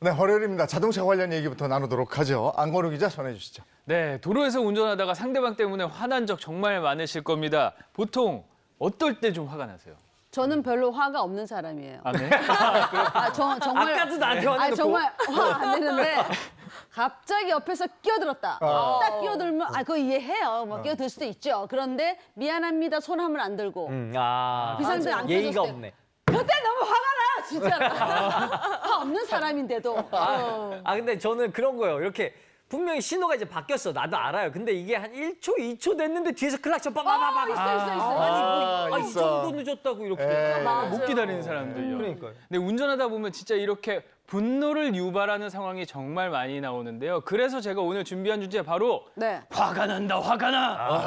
네, 월요일입니다. 자동차 관련 얘기부터 나누도록 하죠. 안건우 기자 전해 주시죠. 네, 도로에서 운전하다가 상대방 때문에 화난 적 정말 많으실 겁니다. 보통 어떨 때 좀 화가 나세요? 저는 별로 화가 없는 사람이에요. 아, 네? 아, 저, 정말 아까도 나한테 아, 화내놓고 정말 화 안 내는데 갑자기 옆에서 끼어들었다. 딱 끼어들면 아 그거 이해해요. 뭐 끼어들 수도 있죠. 그런데 미안합니다. 손 하면 안 들고 음, 아, 비상등 안 예의가 켜졌을 때. 없네. 그때 너무 화가 나 진짜로. 화 없는 사람인데도. 어. 아 근데 저는 그런 거예요. 이렇게 분명히 신호가 이제 바뀌었어. 나도 알아요. 근데 이게 한 1초, 2초 됐는데 뒤에서 클락션 빠바바바. 아, 있어, 있어, 있어. 아니 아, 뭐, 아, 이 있어. 정도 늦었다고 이렇게. 예. 못 기다리는 사람들요. 그러니까요. 근데 운전하다 보면 진짜 이렇게 분노를 유발하는 상황이 정말 많이 나오는데요. 그래서 제가 오늘 준비한 주제 바로 네. 화가 난다, 화가 나.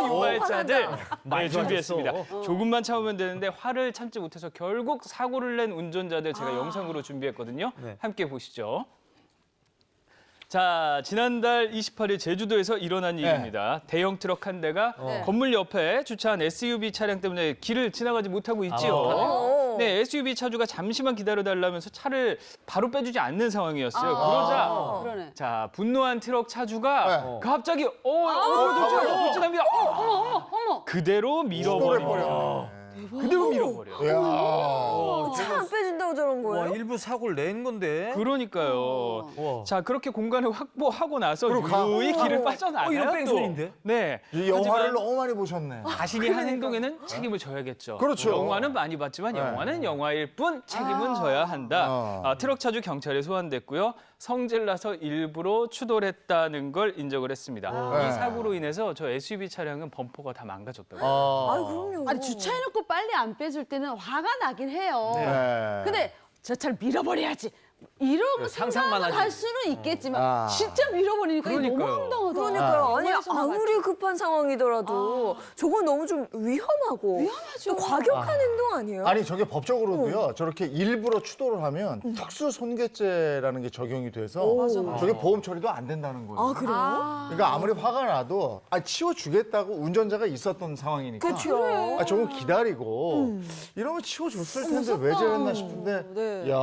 분노 유발자들 네, 많이 준비했습니다. 좋아졌어. 조금만 참으면 되는데 화를 참지 못해서 결국 사고를 낸 운전자들 제가 영상으로 준비했거든요. 네. 함께 보시죠. 자, 지난달 28일 제주도에서 일어난 일입니다. 대형 트럭 한 대가 네. 건물 옆에 주차한 SUV 차량 때문에 길을 지나가지 못하고 있지요. 아, 네, SUV 차주가 잠시만 기다려달라면서 차를 바로 빼주지 않는 상황이었어요. 그러자 그러네. 자 분노한 트럭 차주가 네. 갑자기 어, 어, 도착 도착합니다. 어, 어머 어머 어머. 그대로 밀어버려. 버렸네. 그대로 밀어버려. 이야. 차 안 빼준다고 저런 와, 거예요? 일부 사고를 낸 건데. 그러니까요. 와. 자 그렇게 공간을 확보하고 나서 그리고 가- 유유히 길을 어. 빠져나가요. 어. 뺑소니인데? 네. 이 영화를 하지만 너무 많이 보셨네. 자신이 한 행동에는 책임을 져야겠죠. 그렇죠. 영화는 많이 봤지만 네. 영화는 영화일 뿐 책임은 져야 한다. 어. 아, 트럭 차주 경찰에 소환됐고요. 성질나서 일부러 추돌 했다는 걸 인정을 했습니다. 네. 이 사고로 인해서 저 SUV 차량은 범퍼가 다 망가졌다고요. 아, 아유 그럼요. 아니 주차해놓고 빨리 안 빼줄 때는 화가 나긴 해요. 네. 근데 저 차를 밀어버려야지. 이러고 상상만 생각을 하지. 할 수는 있겠지만 아. 진짜 밀어버리니까 이게 너무 그러니까요. 황당하다. 그러니까요. 아니 아무리 급한 상황이더라도 저건 너무 좀 위험하고 위험하죠. 또 과격한 행동 아니에요? 아니 저게 법적으로도요. 저렇게 일부러 추돌을 하면 특수 손괴죄라는 게 적용이 돼서. 저게 보험 처리도 안 된다는 거예요. 아 그래요? 그러니까 아무리 화가 나도 아, 치워 주겠다고 운전자가 있었던 상황이니까. 그렇죠. 아, 조금 기다리고 이러면 치워 줬을 텐데 왜 저랬나 싶은데 네. 야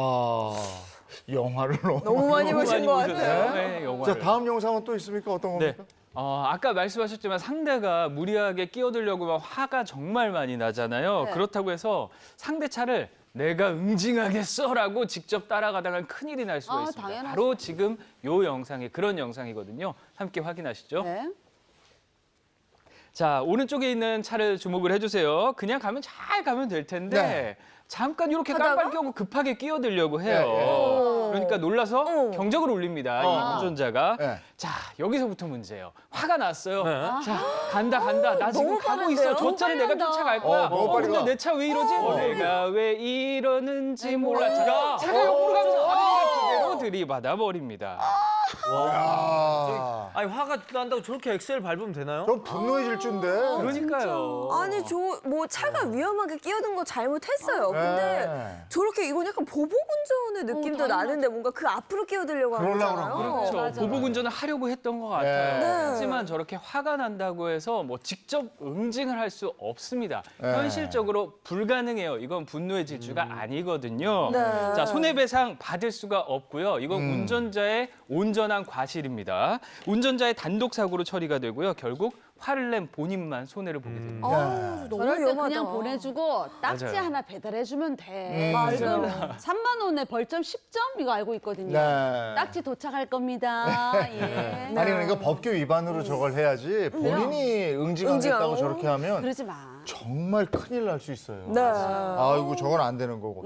영화를 너무, 너무 많이 보신 것. 같아요. 네, 영화를. 자 다음 영상은 또 있습니까? 어떤 네. 겁니까? 어, 아까 말씀하셨지만 상대가 무리하게 끼어들려고 하면 화가 정말 많이 나잖아요. 네. 그렇다고 해서 상대 차를 내가 응징하겠어라고 직접 따라가다가 큰일이 날 수가 아, 있습니다. 당연하죠. 바로 지금 요 영상이 그런 영상이거든요. 함께 확인하시죠. 네. 자, 오른쪽에 있는 차를 주목을 해주세요. 그냥 가면 잘 가면 될 텐데 네. 잠깐 이렇게 하다가? 깜빡 껴고 급하게 끼어들려고 해요. 네, 네. 그러니까 놀라서 어. 경적을 울립니다. 어. 이 운전자가. 네. 자, 여기서부터 문제예요. 화가 났어요. 네. 자, 간다 간다. 나 지금 너무 가고 빠른데요? 있어. 저 차를 내가 쫓아갈 거야. 어, 너무 어, 빨리 근데 가. 내 차 왜 이러지? 내가 왜 이러는지 몰라. 야. 자, 차가 옆으로 가면서 화를 그대로 들이받아 버립니다. 야. 아니 화가 난다고 저렇게 엑셀 밟으면 되나요? 저 분노의 질주인데. 그러니까요. 아니 저 뭐 차가 위험하게 끼어든 거 잘못했어요. 근데 네. 저렇게 이건 약간 보복 운전의 느낌도 당연하죠. 나는데 뭔가 그 앞으로 끼어들려고 하는 그러려고 거잖아요. 그런 그렇죠. 맞아, 보복 맞아. 운전을 하려고 했던 것 같아요. 네. 하지만 저렇게 화가 난다고 해서 뭐 직접 응징을 할 수 없습니다. 네. 현실적으로 불가능해요. 이건 분노의 질주가 아니거든요. 네. 자, 손해배상 받을 수가 없고요. 이건 음. 운전자의 온 전한 과실입니다. 운전자의 단독 사고로 처리가 되고요. 결국 화를 낸 본인만 손해를 보게 됩니다. 아우, 너무 저럴 때 위험하다. 그냥 보내주고 딱지 맞아요. 하나 배달해주면 돼. 음. 맞아요. 3만 원에 벌점 10점 이거 알고 있거든요. 네. 딱지 도착할 겁니다. 예. 아니 그러니까 법규 위반으로 저걸 해야지 본인이 응징하겠다고 응징하고. 저렇게 하면 그러지 마. 정말 큰일 날 수 있어요. 네. 아이고 저건 안 되는 거고.